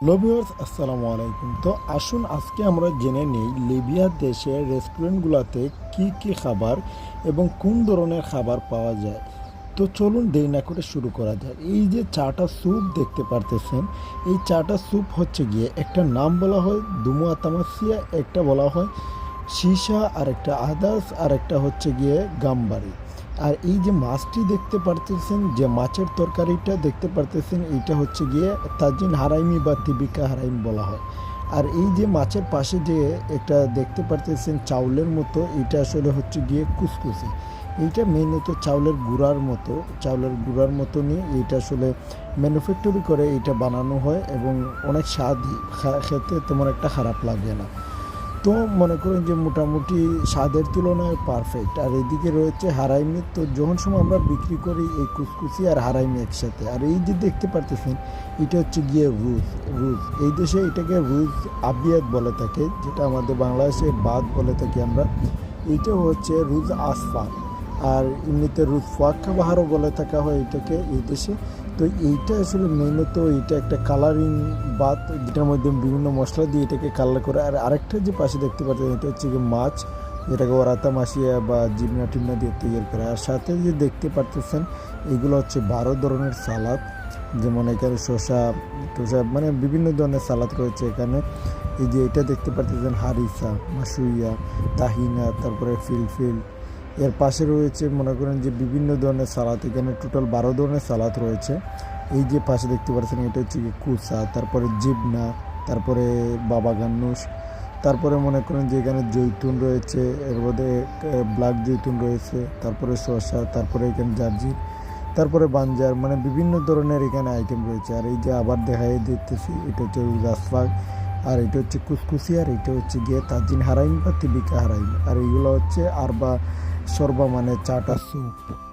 লবিয়ার্স আসসালামু আলাইকুম তো আসুন আজকে আমরা জেনে নিই লিবিয়া দেশের রেস্টুরেন্টগুলোতে কি কি খাবার এবং কোন ধরনের খাবার পাওয়া যায়। তো চলুন দেরি না করে শুরু করা যায় এই যে চাটা স্যুপ দেখতে পারতেছেন, এই চাটা স্যুপ হচ্ছে গিয়ে একটা নাম বলা হয় দুমুয়া তামাসিয়া একটা বলা হয় সীসা আর একটা আদাস আর একটা হচ্ছে গিয়ে গামবাড়ি আর এই যে মাছটি দেখতে পারতেছেন, যে মাছের তরকারিটা দেখতে পারতেছেন এইটা হচ্ছে গিয়ে তাজিন হারাইমি বা তিবিকা হারাইম বলা হয়। আর এই যে মাছের পাশে যে একটা দেখতে পারতেছেন চাউলের মতো, এটা আসলে হচ্ছে গিয়ে কুসকুসি। এইটা মেনত চাউলের গুঁড়ার মতো, চাউলের গুঁড়ার মতনই এইটা আসলে ম্যানুফ্যাক্চারি করে এটা বানানো হয় এবং অনেক স্বাদ খেতে তেমন একটা খারাপ লাগে না। তো মনে করেন যে মোটামুটি স্বাদের তুলনায় পারফেক্ট আর এদিকে রয়েছে হারাইমি তো যখন সময় আমরা বিক্রি করি এই কুচকুচি আর হারাইমি একসাথে। আর এই যে দেখতে পারতেছেন, এটা হচ্ছে গিয়ে রুজ রুজ। এই দেশে এটাকে রুজ আবিয়াত বলে থাকে, যেটা আমাদের বাংলাদেশে বাদ বলে থাকি আমরা। এটা হচ্ছে রুজ আসফাক আর এমনিতে রুজ ফাক্কা বাহারও বলে থাকা হয় এটাকে, এই দেশে। তো এইটা আসলে মেনত এইটা একটা কালারিং বাত, যেটার মধ্যে বিভিন্ন মশলা দিয়ে এটাকে কালার করে। আর আরেকটা যে পাশে দেখতে পাচ্ছেন, এটা হচ্ছে কি মাছ। যেটাকে ওরাতা মাসিয়া বা জিমনা টিমনা দিয়ে তৈরি করে। আর সাথে যে দেখতে পারতেছেন, এগুলো হচ্ছে বারো ধরনের সালাদ। যেমন এখানে শসা টসা মানে বিভিন্ন ধরনের সালাদ রয়েছে এখানে। এই যে এটা দেখতে পারতেছেন, হারিসা, মাসুইয়া, তাহিনা, তারপরে ফিলফিল। এর পাশে রয়েছে, মনে করেন যে বিভিন্ন ধরনের সালাদ এখানে টোটাল বারো ধরনের সালাদ রয়েছে। এই যে পাশে দেখতে পাচ্ছেন, এটা হচ্ছে কি কুসা তারপরে জিবনা, তারপরে বাবা গান্নুস তারপরে মনে করেন যে এখানে জৈতুন রয়েছে, এর মধ্যে ব্ল্যাক জৈতুন রয়েছে, তারপরে শসা, তারপরে এখানে জার্জি, তারপরে বাঞ্জার মানে বিভিন্ন ধরনের এখানে আইটেম রয়েছে। আর এই যে আবার দেখাই দিতেছি, এটা হচ্ছে রাসফাক আর এটা হচ্ছে কুসকুসি, আর এটা হচ্ছে গিয়ে তাজিন হারাইম বা তিবিকা হারাইম আর এইগুলো হচ্ছে আর বা সর্বা মানে চাটা স্যুপ